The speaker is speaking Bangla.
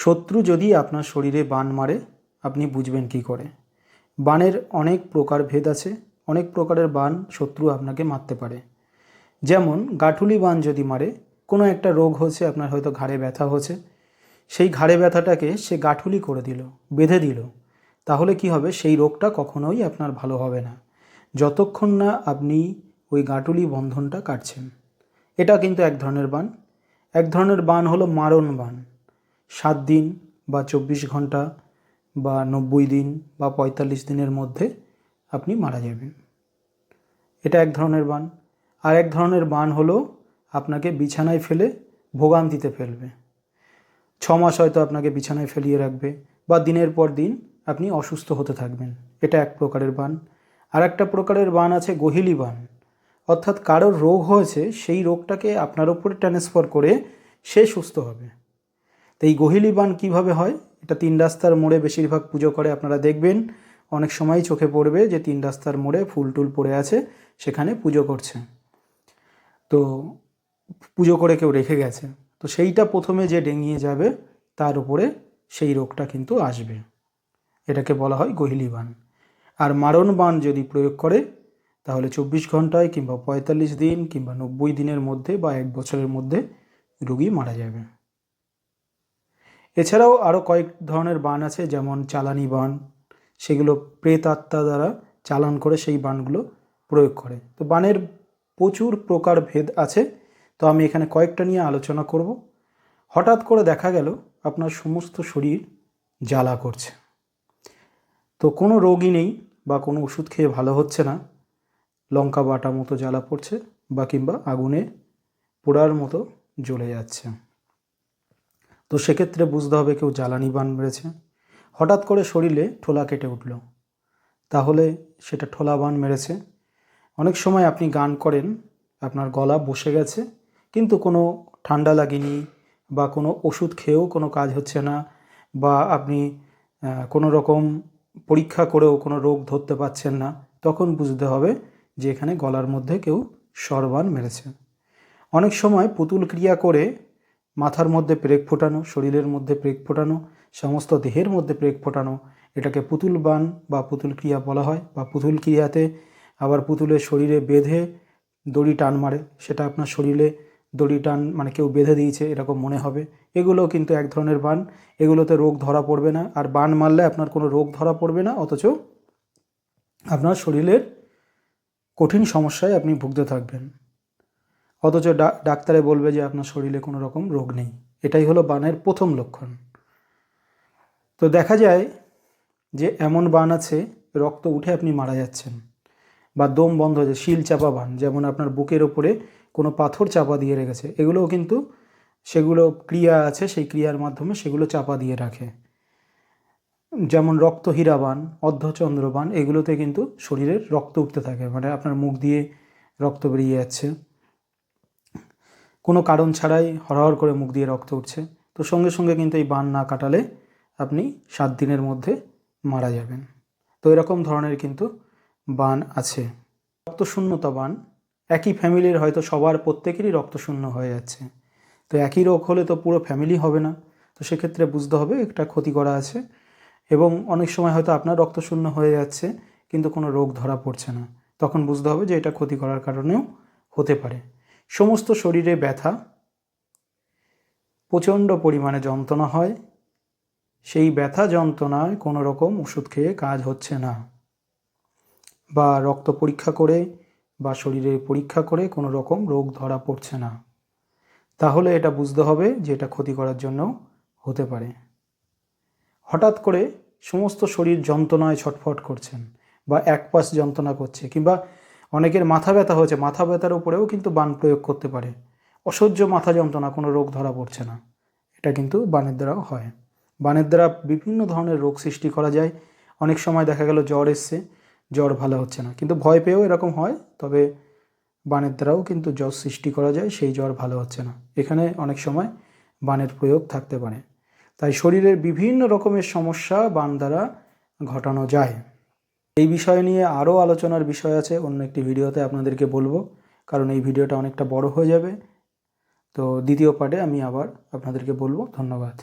শত্রু যদি আপনার শরীরে বান মারে, আপনি বুঝবেন কি করে। বানের অনেক প্রকার ভেদ আছে, অনেক প্রকারের বান শত্রু আপনাকে মারতে পারে। যেমন গাঠুলি বান যদি মারে, কোনো একটা রোগ হচ্ছে আপনার হয়তো ঘাড়ে ব্যথা হচ্ছে সেই ঘাড়ে ব্যথাটাকে সে গাঠুলি করে দিল, বেঁধে দিল। তাহলে কি হবে? সেই রোগটা কখনোই আপনার ভালো হবে না। যতক্ষণ না আপনি ওই গাঁটুলি বন্ধনটা কাটছেন। এটা কিন্তু এক ধরনের বান। এক ধরনের বান হলো মারণ বান। সাত দিন বা চব্বিশ ঘণ্টা বা নব্বই দিন বা পঁয়তাল্লিশ দিনের মধ্যে আপনি মারা যাবেন। এটা এক ধরনের বান। আর এক ধরনের বান হলো আপনাকে বিছানায় ফেলে ভোগান্তিতে ফেলবে। ছ মাস হয়তো আপনাকে বিছানায় ফেলিয়ে রাখবে বা দিনের পর দিন আপনি অসুস্থ হতে থাকবেন। এটা এক প্রকারের বান। আর একটা প্রকারের বান আছে গহিলি বান। অর্থাৎ কারোর রোগ হয়েছে, সেই রোগটাকে আপনার ওপরে ট্রান্সফার করে সে সুস্থ হবে। তো এই গহিলি বান কীভাবে হয়? এটা তিন রাস্তার মোড়ে বেশিরভাগ পুজো করে আপনারা দেখবেন। অনেক সময় চোখে পড়বে যে তিন রাস্তার মোড়ে ফুল টুল পড়ে আছে, সেখানে পুজো করছে। তো পুজো করে কেউ রেখে গেছে। তো সেইটা প্রথমে যে ডেঙিয়ে যাবে, তার উপরে সেই রোগটা কিন্তু আসবে। এটাকে বলা হয় গহিলি বান। আর মারণ বান যদি প্রয়োগ করে, তাহলে চব্বিশ ঘন্টায় কিংবা পঁয়তাল্লিশ দিন কিংবা নব্বই দিনের মধ্যে বা এক বছরের মধ্যে রুগী মারা যাবে। এছাড়াও আরও কয়েক ধরনের বান আছে, যেমন চালানি বান। সেগুলো প্রেত আত্মা দ্বারা চালান করে সেই বানগুলো প্রয়োগ করে। তো বানের প্রচুর প্রকার ভেদ আছে। তো আমি এখানে কয়েকটা নিয়ে আলোচনা করব। হঠাৎ করে দেখা গেল, আপনার সমস্ত শরীর জ্বালা করছে। তো কোনো রোগই নেই বা কোনো ওষুধ খেয়ে ভালো হচ্ছে না। লঙ্কা বাটা মতো জ্বালা পড়ছে বা কিংবা আগুনে পোড়ার মতো জ্বলে যাচ্ছে। তো সেক্ষেত্রে বুঝতে হবে কেউ জ্বালানি বান মেরেছে। হঠাৎ করে শরীরে ঠোলা কেটে উঠল। তাহলে সেটা ঠোলা বান মেরেছে। অনেক সময় আপনি গান করেন, আপনার গলা বসে গেছে, কিন্তু কোনো ঠান্ডা লাগেনি বা কোনো ওষুধ খেয়েও কোনো কাজ হচ্ছে না বা আপনি কোনো রকম পরীক্ষা করেও কোনো রোগ ধরতে পারছেন না, তখন বুঝতে হবে যে এখানে গলার মধ্যে কেউ সরবান মেরেছে। অনেক সময় পুতুল ক্রিয়া করে মাথার মধ্যে প্রেক ফোটানো, শরীরের মধ্যে প্রেক ফোটানো, সমস্ত দেহের মধ্যে প্রেক ফোটানো, এটাকে পুতুল বান বা পুতুল ক্রিয়া বলা হয় বা পুতুল ক্রিয়াতে আবার পুতুলের শরীরে বেঁধে দড়ি টান মারে, সেটা আপনার শরীরে দড়ি টান মানে কেউ বেঁধে দিয়েছে, এরকম মনে হবে। এগুলো কিন্তু এক ধরনের বান, এগুলোতে রোগ ধরা পড়বে না। আর বান মারলে আপনার কোনো রোগ ধরা পড়বে না, অথচ আপনার শরীরের কঠিন সমস্যায় আপনি ভুগতে থাকবেন। অথচ ডাক্তারে বলবে যে আপনার শরীরে কোনো রকম রোগ নেই। এটাই হলো বানের প্রথম লক্ষণ। তো দেখা যায় যে এমন বান আছে, রক্ত উঠে আপনি মারা যাচ্ছেন বা দম বন্ধ হয়ে শিল চাপা বান, যেমন আপনার বুকের ওপরে কোনো পাথর চাপা দিয়ে রেখেছে। এগুলোও কিন্তু সেগুলো ক্রিয়া আছে, সেই ক্রিয়ার মাধ্যমে সেগুলো চাপা দিয়ে রাখে। যেমন রক্তহীরা বান, অর্ধচন্দ্র বান, এগুলোতে কিন্তু শরীরের রক্ত উঠতে থাকে মানে আপনার মুখ দিয়ে রক্ত বেরিয়ে যাচ্ছে। কোনো কারণ ছাড়াই হরহর করে মুখ দিয়ে রক্ত উঠছে। তো সঙ্গে সঙ্গে কিন্তু এই বান না কাটালে আপনি সাত দিনের মধ্যে মারা যাবেন। তো এরকম ধরনের কিন্তু বান আছে। রক্তশূন্যতা বান, একই ফ্যামিলির হয়তো সবার প্রত্যেকেরই রক্তশূন্য হয়ে যাচ্ছে। তো একই রোগ হলে তো পুরো ফ্যামিলি হবে না। তো সেক্ষেত্রে বুঝতে হবে একটা ক্ষতি করা আছে এবং অনেক সময় হয়তো আপনার রক্তশূন্য হয়ে যাচ্ছে কিন্তু কোনো রোগ ধরা পড়ছে না। তখন বুঝতে হবে যে এটা ক্ষতি করার কারণেও হতে পারে। সমস্ত শরীরে ব্যথা, প্রচণ্ড পরিমাণে যন্ত্রণা হয়। সেই ব্যথা যন্ত্রণায় কোনো রকম ওষুধ খেয়ে কাজ হচ্ছে না। বা রক্ত পরীক্ষা করে বা শরীরে পরীক্ষা করে কোনো রকম রোগ ধরা পড়ছে না। তাহলে এটা বুঝতে হবে যে এটা ক্ষতি করার জন্য হতে পারে। হঠাৎ করে সমস্ত শরীর যন্ত্রণায় ছটফট করছেন বা এক পাশ যন্ত্রণা করছে কিংবা অনেকের মাথা ব্যথা হয়েছে, মাথা ব্যথার উপরেও কিন্তু বান প্রয়োগ করতে পারে। অসহ্য মাথা যন্ত্রণা, কোনো রোগ ধরা পড়ছে না। এটা কিন্তু বানের দ্বারাও হয়। বানের দ্বারা বিভিন্ন ধরনের রোগ সৃষ্টি করা যায়। অনেক সময় দেখা গেল জ্বর এসছে, জ্বর ভালো হচ্ছে না। কিন্তু ভয় পেয়েও এরকম হয়, তবে বানের দ্বারাও কিন্তু জ্বর সৃষ্টি করা যায়, সেই জ্বর ভালো হচ্ছে না। এখানে অনেক সময় বানের প্রয়োগ থাকতে পারে। তাই শরীরের বিভিন্ন রকমের সমস্যা বান দ্বারা ঘটানো যায়। এই বিষয় নিয়ে আরও আলোচনার বিষয় আছে, অন্য একটি ভিডিওতে আপনাদেরকে বলব, কারণ এই ভিডিওটা অনেকটা বড় হয়ে যাবে। তো দ্বিতীয় পার্টে আমি আবার আপনাদেরকে বলব, ধন্যবাদ।